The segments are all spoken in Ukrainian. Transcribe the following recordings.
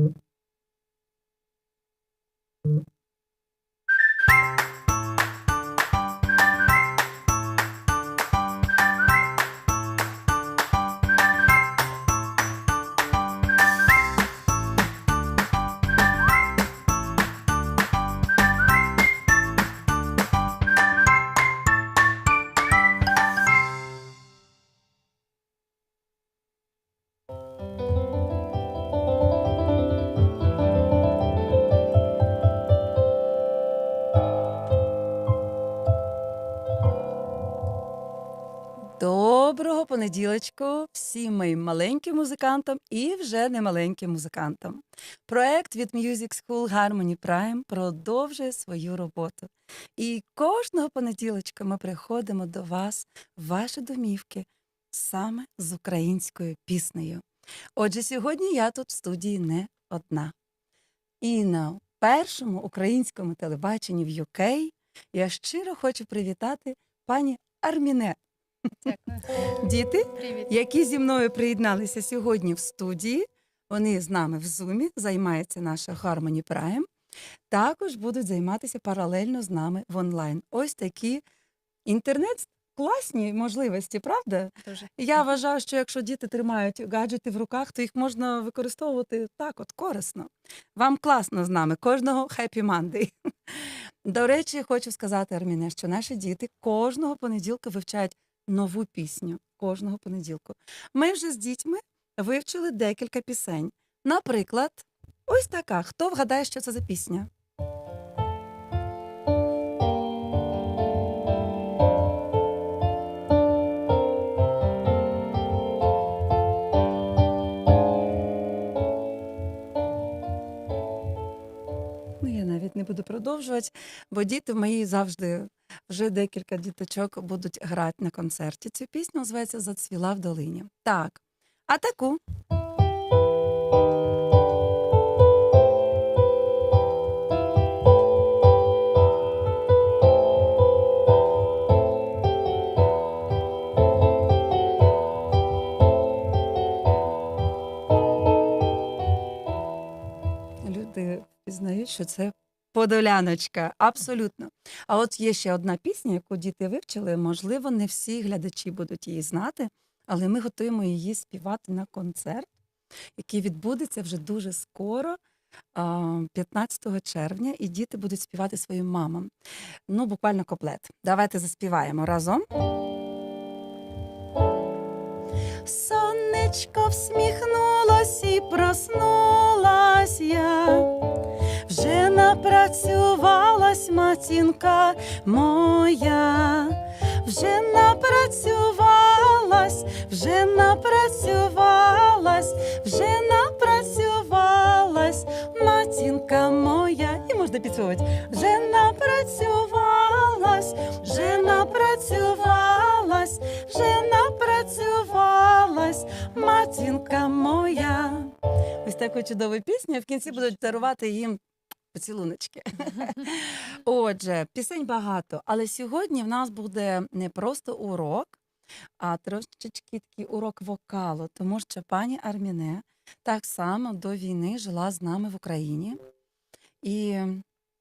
Mm-hmm. Доброго понеділочку всім моїм маленьким музикантам і вже не маленьким музикантам. Проект від Music School Harmony Prime продовжує свою роботу. І кожного понеділочка ми приходимо до вас, в ваші домівки, саме з українською піснею. Отже, сьогодні я тут в студії не одна. І на першому українському телебаченні в UK я щиро хочу привітати пані Арміне. Дякую. Діти, Привіт. які зі мною приєдналися сьогодні в студії. Вони з нами в Зумі, займається наша Harmony Prime. Також будуть займатися паралельно з нами в онлайн. Ось такі інтернет класні можливості, правда? Дуже. Я вважаю, що якщо діти тримають гаджети в руках, то їх можна використовувати так, от корисно. Вам класно з нами. Кожного Happy Monday. До речі, хочу сказати, Арміне, що наші діти кожного понеділка вивчають нову пісню. Кожного понеділку. Ми вже з дітьми вивчили декілька пісень. Наприклад, ось така. Хто вгадає, що це за пісня? Ну, не буду продовжувати, бо діти мої завжди вже декілька діточок будуть грати на концерті. Цю пісню називається Зацвіла в долині. Так. А таку. Люди пізнають, що це подоляночка. Абсолютно. А от є ще одна пісня, яку діти вивчили. Можливо, не всі глядачі будуть її знати, але ми готуємо її співати на концерт, який відбудеться вже дуже скоро, 15 червня, і діти будуть співати своїм мамам. Ну, буквально коплет. Давайте заспіваємо разом. Сонечко всміхнулось і проснулась я. Вже напрацювалась матінка моя, вже напрацювалась, вже напрацювалась, вже напрацювалась матінка моя. І можна підсовувати. Вже напрацювалась, вже напрацювалась, вже напрацювалась матінка моя. Ось таку чудову пісню. В кінці будуть дарувати їм поцілуночки. Отже, пісень багато, але сьогодні в нас буде не просто урок, а трошечки такий урок вокалу, тому що пані Арміне так само до війни жила з нами в Україні. І,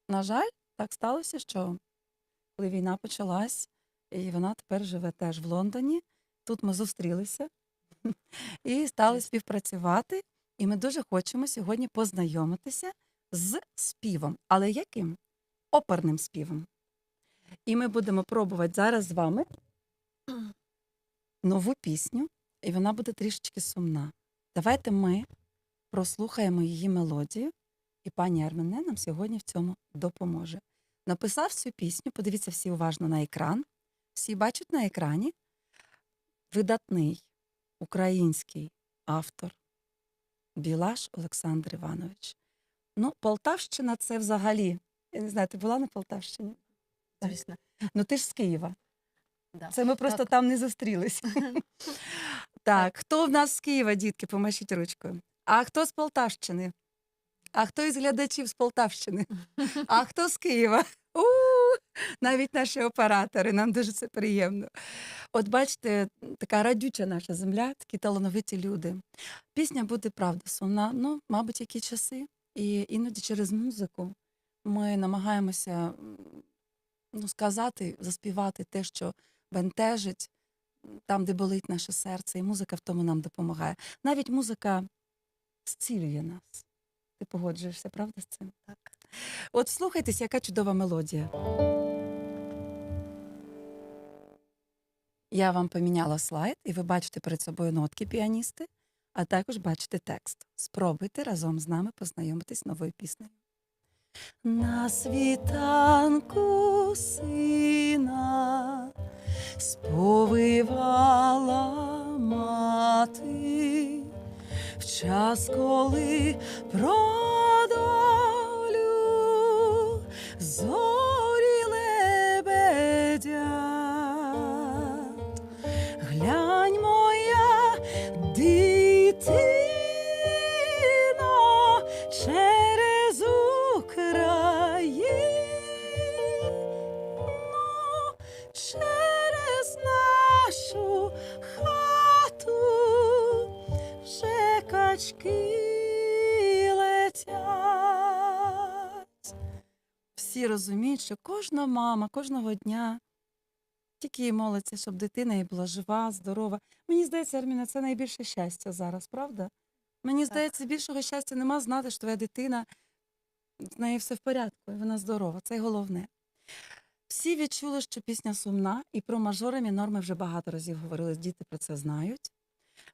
на жаль, так сталося, що коли війна почалась, і вона тепер живе теж в Лондоні. Тут ми зустрілися і стали співпрацювати. І ми дуже хочемо сьогодні познайомитися з співом. Але яким? Оперним співом. І ми будемо пробувати зараз з вами нову пісню, і вона буде трішечки сумна. Давайте ми прослухаємо її мелодію, і пані Армене нам сьогодні в цьому допоможе. Написав цю пісню, подивіться всі уважно на екран. Всі бачать на екрані видатний український автор Білаш Олександр Іванович. Ну, Полтавщина це взагалі. Я не знаю, ти була на Полтавщині? Звісно. Ну ти ж з Києва. Да. Це ми просто Так. там не зустрілись. Так, хто в нас з Києва, дітки, помашіть ручкою. А хто з Полтавщини? А хто із глядачів з Полтавщини? А хто з Києва? У, Навіть наші оператори, нам дуже це приємно. От бачите, така радюча наша земля, такі талановиті люди. Пісня буде правда сумна, ну, мабуть, які часи. І іноді через музику ми намагаємося ну, сказати, заспівати те, що бентежить, там, де болить наше серце, і музика в тому нам допомагає. Навіть музика зцілює нас. Ти погоджуєшся, правда, з цим? Так. От слухайтеся, яка чудова мелодія. Я вам поміняла слайд, і ви бачите перед собою нотки піаністи, а також бачите текст. Спробуйте разом з нами познайомитись з новою піснею. На світанку сина сповивала мати в час, коли про долю Всі розуміють, що кожна мама кожного дня тільки і молиться, щоб дитина їй була жива, здорова. Мені здається, Арміна, це найбільше щастя зараз, правда? Мені Так. здається, більшого щастя нема знати, що твоя дитина з нею все в порядку, і вона здорова. Це головне. Всі відчули, що пісня сумна, і про мажори мінор ми вже багато разів говорили, діти про це знають.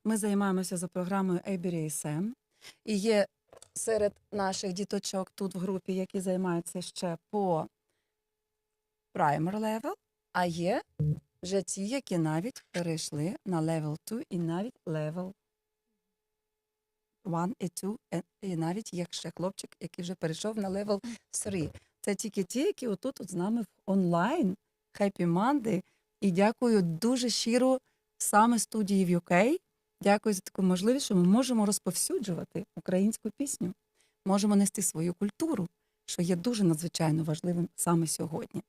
Ми займаємося за програмою ABRSM. І є серед наших діточок тут в групі, які займаються ще по primer level, а є вже ті, які навіть перейшли на level 2 і навіть level 1 і 2, е, і навіть є ще хлопчик, який вже перейшов на level 3. Це тільки ті, які отут от з нами в онлайн. Happy Monday. І дякую дуже щиро саме студії в UK. Дякую за таку можливість, що ми можемо розповсюджувати українську пісню, можемо нести свою культуру, що є дуже надзвичайно важливим саме сьогодні.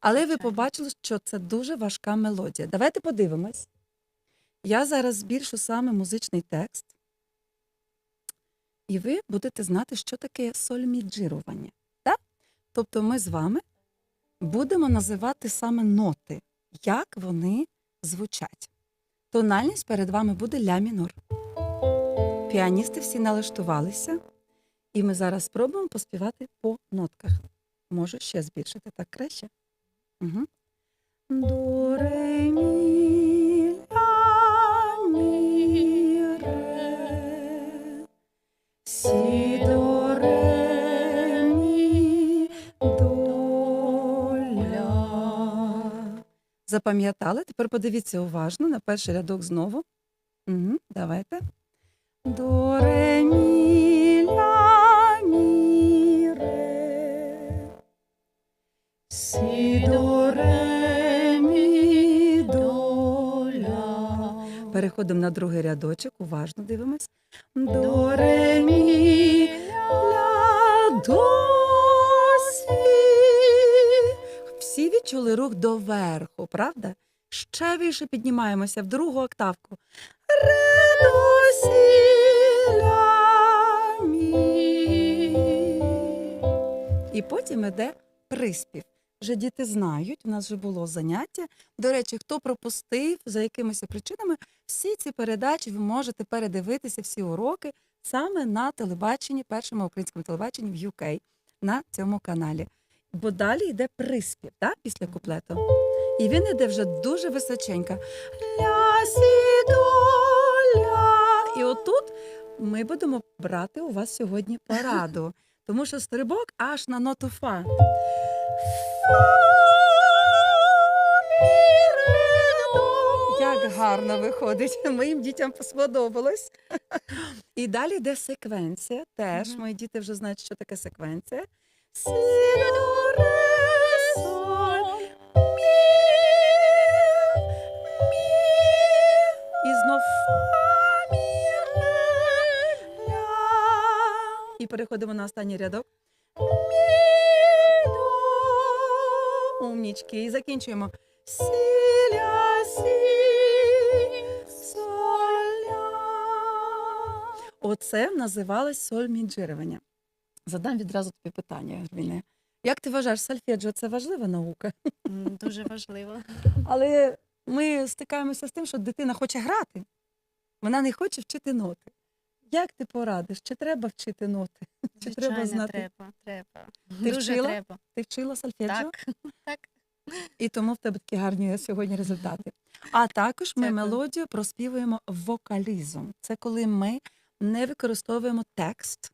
Але ви побачили, що це дуже важка мелодія. Давайте подивимось. Я зараз збільшу саме музичний текст, і ви будете знати, що таке сольміджирування. Так? Тобто ми з вами будемо називати саме ноти, як вони звучать. Тональність перед вами буде ля мінор. Піаністи всі налаштувалися, і ми зараз спробуємо поспівати по нотках. Можу ще збільшити так краще. Угу. До, ре, мі, Запам'ятали? Тепер подивіться уважно на перший рядок знову. Угу, давайте. До, ре, мі, ля, мі, ре. Сі, до, ре, до, ля. Переходимо на другий рядочок, уважно дивимось. До, ре, ля, до, Відчули рух доверху, правда? Ще більше піднімаємося в другу октавку. І потім іде приспів. Вже діти знають, у нас вже було заняття. До речі, хто пропустив за якимись причинами, всі ці передачі ви можете передивитися, всі уроки саме на телебаченні, першому українському телебаченні в UK на цьому каналі. Бо далі йде приспів так, після куплету. І він іде вже дуже височенько. Ля, сі, до, ля. І отут ми будемо брати у вас сьогодні пораду, тому що стрибок аж на ноту фа. Як гарно виходить. Моїм дітям сподобалось. І далі йде секвенція. Теж мої діти вже знають, що таке секвенція. І знов. І переходимо на останній рядок. Умнічки. І закінчуємо. Сі, ля, сі, соль, ля. Оце називалось сольміджирування. Задам відразу тобі питання, Альвіне. Як ти вважаєш, сольфеджіо – це важлива наука? Дуже важливо. Але ми стикаємося з тим, що дитина хоче грати, вона не хоче вчити ноти. Як ти порадиш? Чи треба вчити ноти? Чи треба знати? треба. треба. Ти Дуже вчила? треба. Ти вчила сольфеджіо? Так. так. І тому в тебе такі гарні сьогодні результати. А також ми Дякую. мелодію проспівуємо вокалізом. Це коли ми не використовуємо текст.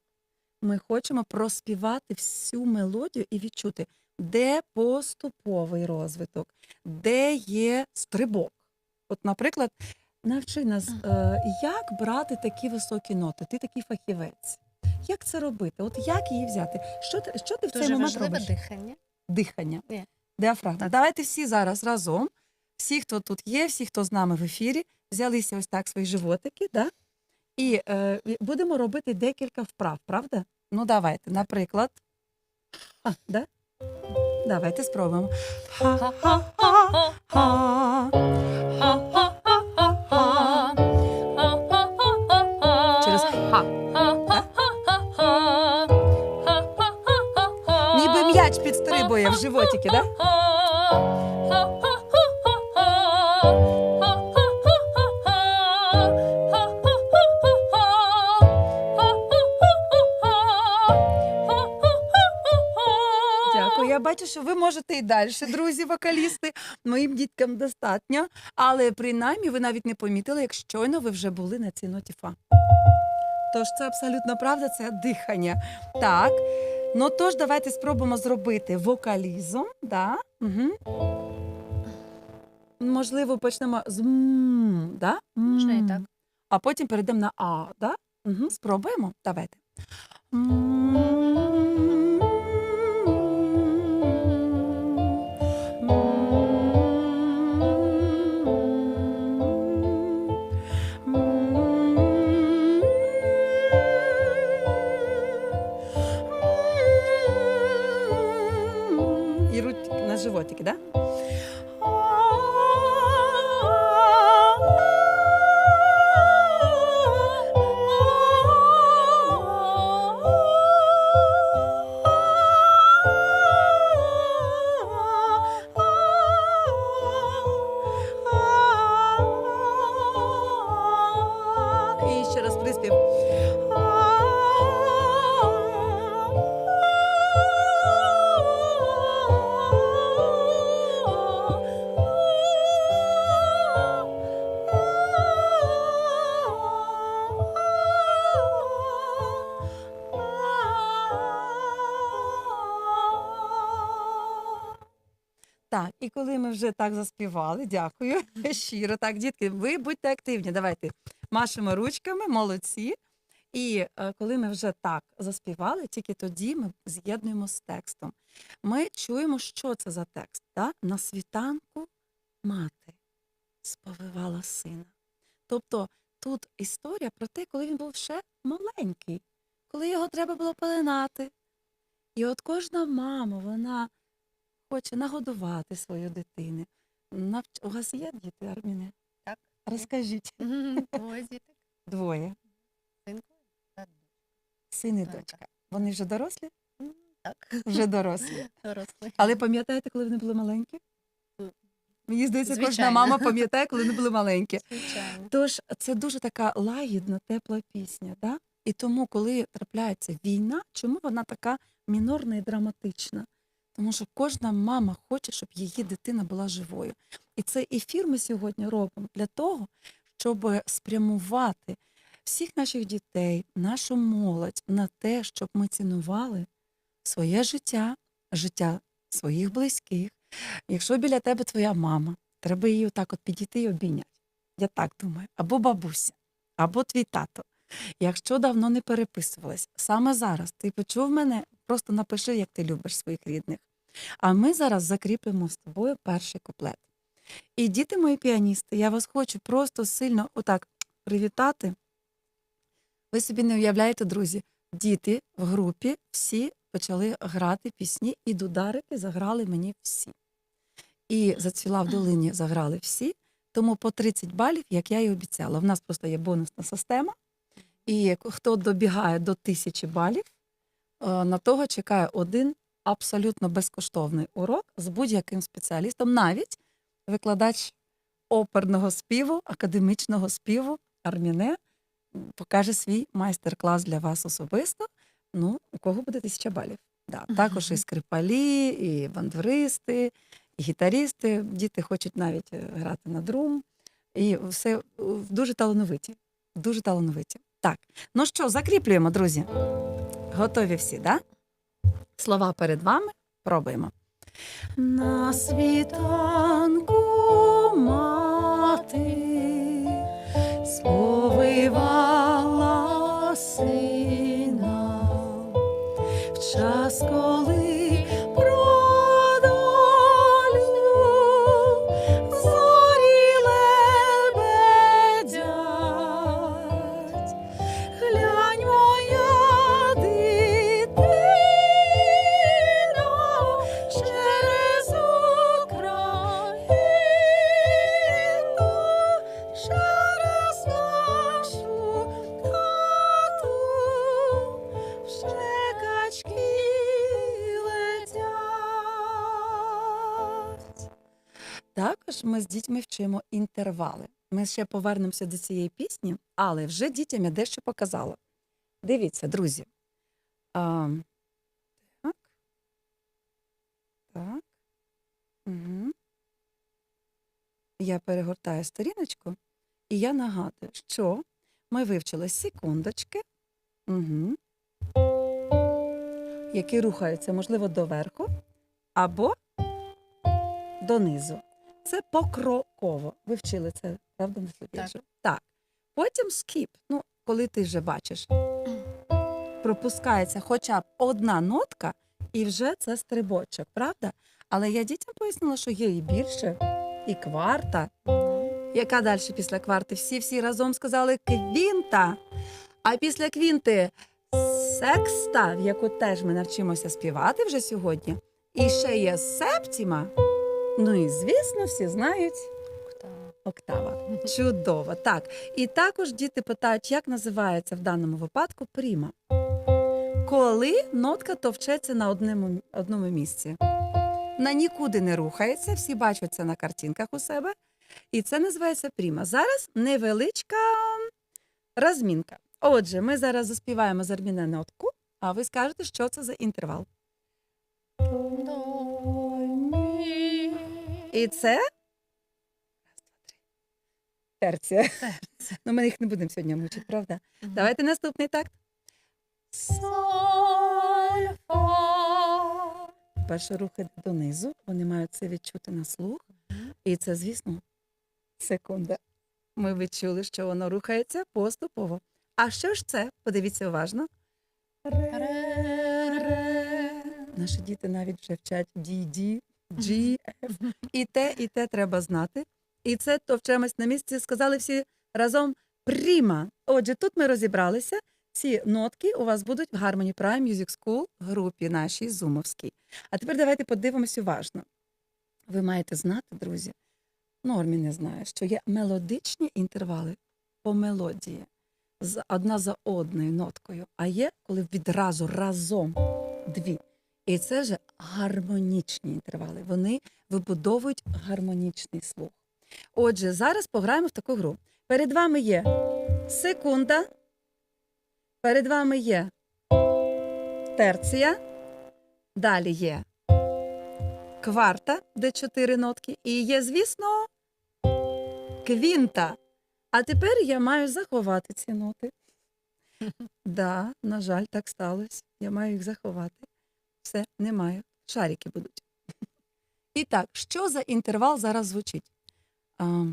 Ми хочемо проспівати всю мелодію і відчути, де поступовий розвиток, де є стрибок. От, наприклад, навчи нас, е, як брати такі високі ноти. Ти такий фахівець. Як це робити? От як її взяти? Що ти, що ти в цей Дуже момент важливе робиш? дихання. дихання. Ні. Діафрагма. Давайте всі зараз разом, всі, хто тут є, всі, хто з нами в ефірі, взялися ось так свої животики, да? І е, будемо робити декілька вправ, правда? Ну, давайте, наприклад. А, да? Давайте спробуємо. Через ха. Ніби м'яч підстрибує в животики, да? Бачу, що ви можете і далі, друзі, вокалісти. Моїм діткам достатньо. Але принаймні ви навіть не помітили, як щойно ви вже були на цій ноті фа. Тож це абсолютно правда, це дихання. Так. Ну тож давайте спробуємо зробити вокалізом. Да? Угу. Можливо, почнемо з м, да? Можна і так. А потім перейдемо на А. Да? Угу. Спробуємо. Давайте. І на вже так заспівали, дякую щиро. Так, дітки, ви будьте активні. Давайте машемо ручками, молодці. І е, коли ми вже так заспівали, тільки тоді ми з'єднуємо з текстом. Ми чуємо, що це за текст. Да? На світанку мати сповивала сина. Тобто тут історія про те, коли він був ще маленький, коли його треба було пеленати. І от кожна мама, вона хоче нагодувати свою дитину. Навч... У вас є діти, Арміне? Так. Розкажіть. Ось діток. Двоє. Та Син і дочка. Вони вже дорослі? Так. Вже дорослі. Дорослий. Але пам'ятаєте, коли вони були маленькі? Мені здається, кожна мама пам'ятає, коли вони були маленькі. Звичайно. Тож це дуже така лагідна, тепла пісня. Да? І тому, коли трапляється війна, чому вона така мінорна і драматична? Тому що кожна мама хоче, щоб її дитина була живою. І цей ефір ми сьогодні робимо для того, щоб спрямувати всіх наших дітей, нашу молодь на те, щоб ми цінували своє життя, життя своїх близьких. Якщо біля тебе твоя мама, треба її отак от підійти і обійняти. Я так думаю, або бабуся, або твій тато. Якщо давно не переписувались, саме зараз ти почув мене, просто напиши, як ти любиш своїх рідних. А ми зараз закріпимо з тобою перший куплет. І діти мої піаністи, я вас хочу просто сильно отак привітати. Ви собі не уявляєте, друзі, діти в групі всі почали грати пісні, і дударики заграли мені всі. І зацвіла в долині заграли всі. Тому по 30 балів, як я і обіцяла. В нас просто є бонусна система. І хто добігає до тисячі балів, е, на того чекає один абсолютно безкоштовний урок з будь-яким спеціалістом, навіть викладач оперного співу, академічного співу Арміне покаже свій майстер-клас для вас особисто. Ну, у кого буде тисяча балів. Да. Також і скрипалі, і бандуристи, і гітарісти. Діти хочуть навіть е, грати на друм. І все е, дуже талановиті. Дуже талановиті. Так, ну що, закріплюємо, друзі. Готові всі, да? Слова перед вами. Пробуємо. На світанку ми вчимо інтервали. Ми ще повернемося до цієї пісні, але вже дітям я дещо показала. Дивіться, друзі. А, так. Так. Угу. Я перегортаю сторіночку, і я нагадую, що ми вивчили секундочки, угу. які рухаються, можливо, доверху або донизу. Це покроково. Ви вчили це, правда, на? Так. Так. Потім скіп. Ну, коли ти вже бачиш, пропускається хоча б одна нотка, і вже це стрибочок, правда? Але я дітям пояснила, що є і більше, і кварта. Яка далі після кварти? Всі всі разом сказали квінта. А після квінти секста, в яку теж ми навчимося співати вже сьогодні. І ще є септіма. Ну і звісно, всі знають октава. Чудово. Так. І також діти питають, як називається в даному випадку пріма. Коли нотка товчеться на одному, одному місці. На нікуди не рухається, всі бачать це на картинках у себе. І це називається пріма. Зараз невеличка розмінка. Отже, ми зараз заспіваємо з Арміне нотку, а ви скажете, що це за інтервал. І це Раз, два, три. терція. Ну, ми їх не будемо сьогодні мучити, правда? Давайте наступний такт. Соль, фа. Перший рух донизу, вони мають це відчути на слух. І це, звісно, секунда. Ми відчули, що воно рухається поступово. А що ж це? Подивіться уважно. Ре-ре. Наші діти навіть вже вчать DD, G, F. І те, і те треба знати. І це товчемось на місці. Сказали всі разом пріма. Отже, тут ми розібралися. Ці нотки у вас будуть в Harmony Prime Music School групі нашій зумовській. А тепер давайте подивимось уважно. Ви маєте знати, друзі, нормі не знає, що є мелодичні інтервали по мелодії з одна за одною ноткою, а є коли відразу разом дві. І це вже гармонічні інтервали. Вони вибудовують гармонічний слух. Отже, зараз пограємо в таку гру. Перед вами є секунда, перед вами є терція, далі є кварта, де чотири нотки, і є, звісно, квінта. А тепер я маю заховати ці ноти. Да, на жаль, так сталося. Я маю їх заховати. Все, не маю. Шарики будуть. І так, що за інтервал зараз звучить? А,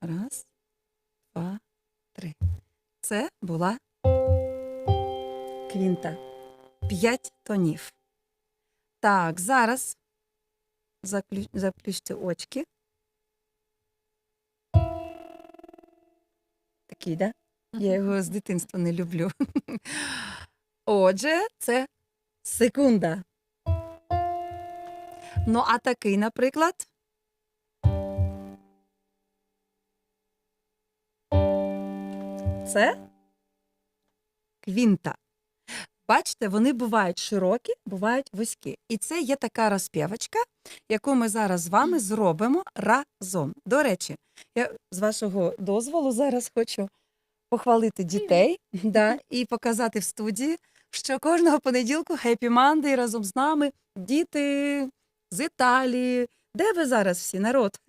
раз, два, три. Це була квінта. П'ять тонів. Так, зараз заклю... заплющте очки. Такий, да? Я його з дитинства не люблю. Отже, це секунда. Ну, а такий, наприклад. Це квінта. Бачите, вони бувають широкі, бувають вузькі. І це є така розпівочка, яку ми зараз з вами зробимо разом. До речі, я з вашого дозволу зараз хочу похвалити дітей да, і показати в студії, що кожного понеділку Happy Monday разом з нами діти з Італії. Де ви зараз всі народ?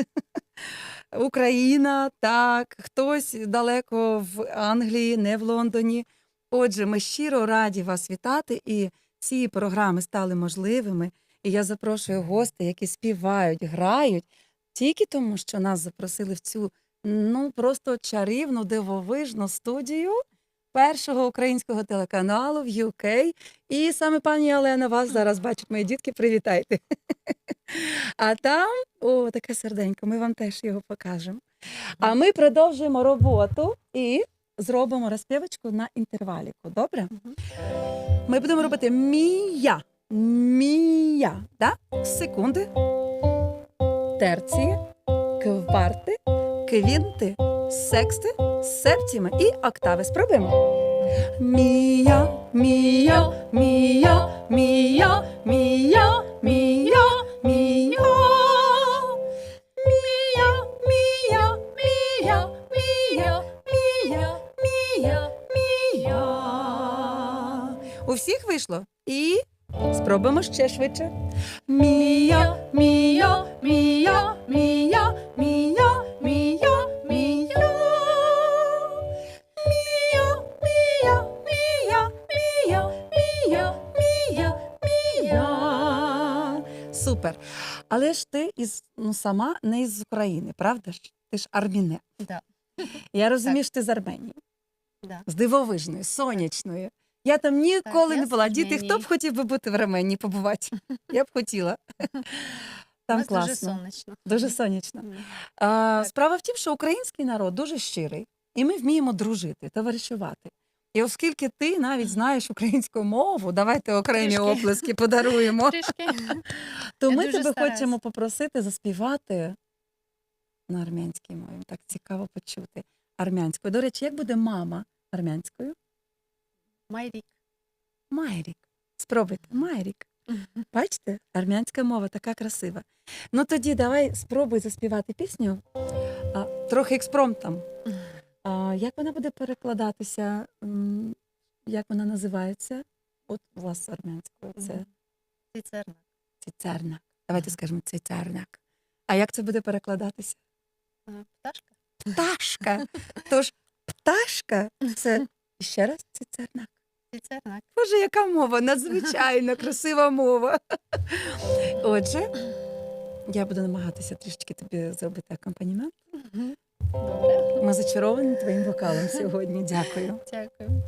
Україна, так, хтось далеко в Англії, не в Лондоні. Отже, ми щиро раді вас вітати, і ці програми стали можливими. І я запрошую гостей, які співають, грають тільки тому, що нас запросили в цю ну просто чарівну, дивовижну студію першого українського телеканалу в UK. І саме пані Олена вас зараз бачить, мої дітки, привітайте. А там, о, таке серденько, ми вам теж його покажемо. А ми продовжуємо роботу і зробимо розпівочку на інтерваліку. Добре? Ми будемо робити мія. Мія. Да? Секунди. Терції, кварти, квінти, сексти, септіми і октави. Спробуємо. Мія, мія, мія, мія, мія, мія, мія. У всіх вийшло? І спробуємо ще швидше. Мія, мія, мія, мія, мія, Але ж ти із ну сама не із України, правда ж? Ти ж арміне. Да. Я розумію, що ти з Арменії, Да. з дивовижної, сонячної. Я там ніколи я не була. Діти, хто б хотів би бути в Арменії, побувати? Я б хотіла. Там класно. дуже сонячно. Дуже сонячно. А, справа в тім, що український народ дуже щирий, і ми вміємо дружити, товаришувати. І оскільки ти навіть знаєш українську мову, давайте окремі Трішки. оплески подаруємо. Трішки. То Я ми дуже тебе стараюсь. хочемо попросити заспівати на армянській мові. Так цікаво почути. Армянською. До речі, як буде мама армянською? Майрік. Майрік. Спробуйте, Майрік. Бачите, армянська мова така красива. Ну тоді давай спробуй заспівати пісню а, трохи експромтом. А, як вона буде перекладатися? М, Як вона називається? От у вас армянською це Мгм. Цицерна. цицернак. Давайте скажемо цицернак. А як це буде перекладатися? Е, Пташка. Пташка. Тож пташка це ще раз цицернак. Цицерна. Боже, яка мова? Надзвичайно красива мова. Отже, я буду намагатися трішечки тобі зробити акомпанімент. Добре. Ми зачаровані твоїм вокалом сьогодні. Дякую. Дякую.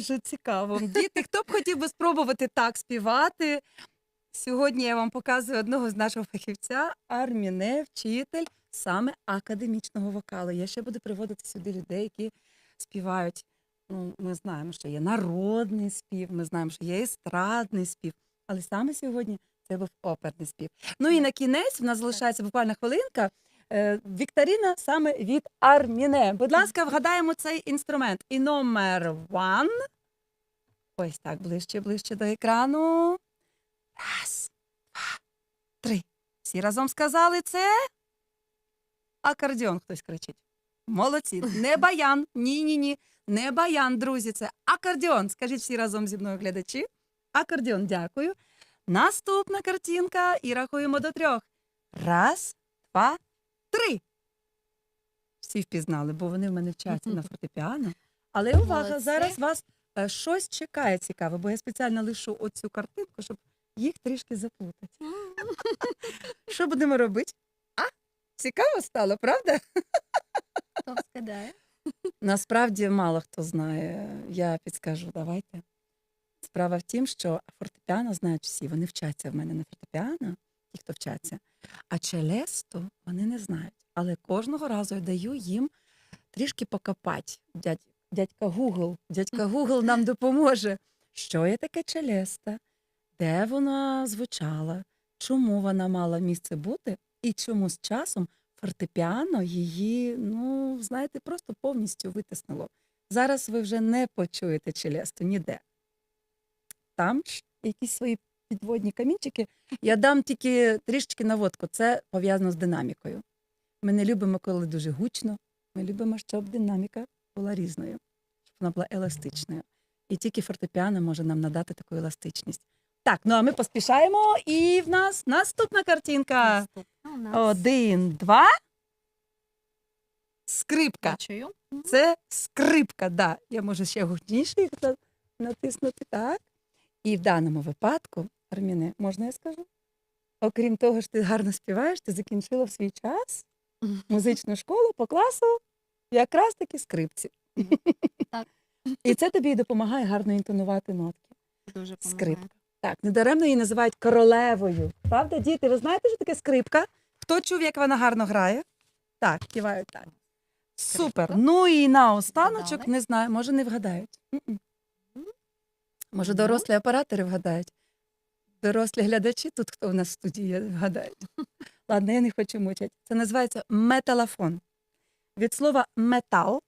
Дуже цікаво. Діти, хто б хотів би спробувати так співати? Сьогодні я вам показую одного з нашого фахівця, Арміне, вчитель саме академічного вокалу. Я ще буду приводити сюди людей, які співають. Ну, ми знаємо, що є народний спів, ми знаємо, що є естрадний спів. Але саме сьогодні це був оперний спів. Ну і на кінець в нас залишається буквально хвилинка. Е, Вікторіна саме від Арміне. Будь ласка, вгадаємо цей інструмент. І номер one. Ось так, ближче, ближче до екрану. Раз, два, три. Всі разом сказали це. Акордіон хтось кричить. Молодці. Не баян. Ні, ні, ні. Не баян, друзі. Це акордіон. Скажіть всі разом зі мною глядачі. Акордіон, дякую. Наступна картинка і рахуємо до трьох. Раз, два, три. Всі впізнали, бо вони в мене вчаться на фортепіано. Але увага, Молодці. зараз вас е, щось чекає цікаве, бо я спеціально лишу оцю картинку, щоб їх трішки заплутати. Що будемо робити? А? Цікаво стало, правда? Хто скидає? Насправді мало хто знає. Я підскажу, давайте. Справа в тім, що фортепіано знають всі. Вони вчаться в мене на фортепіано, ті, хто вчаться. А челесто вони не знають. Але кожного разу я даю їм трішки покопати. Дядь, дядька Гугл, дядька Гугл нам допоможе. Що є таке челеста? Де вона звучала? Чому вона мала місце бути? І чому з часом фортепіано її, ну, знаєте, просто повністю витиснуло. Зараз ви вже не почуєте челесту ніде. Там якісь свої підводні камінчики. Я дам тільки трішечки наводку. Це пов'язано з динамікою. Ми не любимо, коли дуже гучно. Ми любимо, щоб динаміка була різною, щоб вона була еластичною. І тільки фортепіано може нам надати таку еластичність. Так, ну а ми поспішаємо, і в нас наступна картинка. Наступна у нас Один, два. Скрипка. чую. Це скрипка, да. Я можу ще гучніше їх натиснути, так. І в даному випадку, Арміне, можна я скажу? Окрім того, що ти гарно співаєш, ти закінчила в свій час музичну школу по класу якраз таки скрипці. Так. І це тобі допомагає гарно інтонувати нотки. Дуже Скрипка. Так, недаремно її називають королевою. Правда, діти, ви знаєте, що таке скрипка? Хто чув, як вона гарно грає? Так, кивають так. Супер. Скрипка. Ну і наостаночок, Вгадали? не знаю, може не вгадають. Може, Ну. дорослі оператори вгадають. Дорослі глядачі, тут хто в нас в студії є, вгадають. Ладно, я не хочу мучати. Це називається металофон. Від слова метал,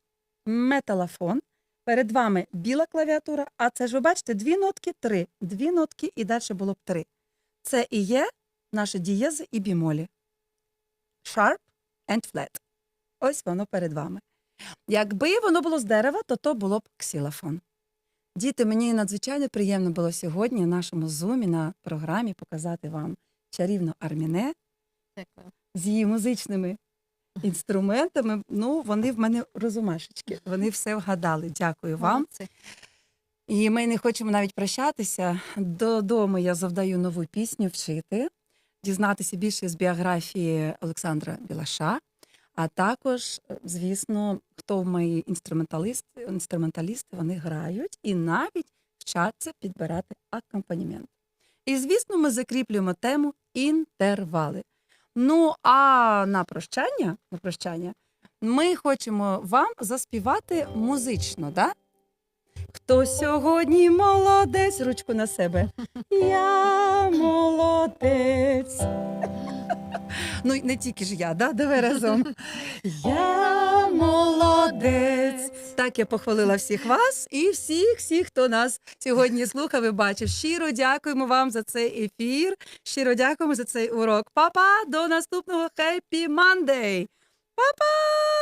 металофон. Перед вами біла клавіатура, а це ж ви бачите, дві нотки, три. Дві нотки і далі було б три. Це і є наші дієзи і бімолі. Sharp and flat. Ось воно перед вами. Якби воно було з дерева, то то було б ксилофон. Діти, мені надзвичайно приємно було сьогодні в нашому зумі на програмі показати вам чарівну арміне з її музичними інструментами. Ну, вони в мене розумашечки. Вони все вгадали. Дякую вам. І ми не хочемо навіть прощатися. Додому я завдаю нову пісню вчити, дізнатися більше з біографії Олександра Білаша. А також, е, звісно, хто мої інструменталісти, інструменталісти вони грають і навіть вчаться підбирати акомпанімент. І, звісно, ми закріплюємо тему інтервали. Ну, а на прощання, на прощання ми хочемо вам заспівати музично, да? Хто сьогодні молодець, ручку на себе. Я молодець. Ну, не тільки ж я, да? Давай разом. Я молодець. Так я похвалила всіх вас і всіх, всіх, хто нас сьогодні слухав і бачив. Щиро дякуємо вам за цей ефір. Щиро дякуємо за цей урок. Папа, до наступного Happy Monday! Па-па!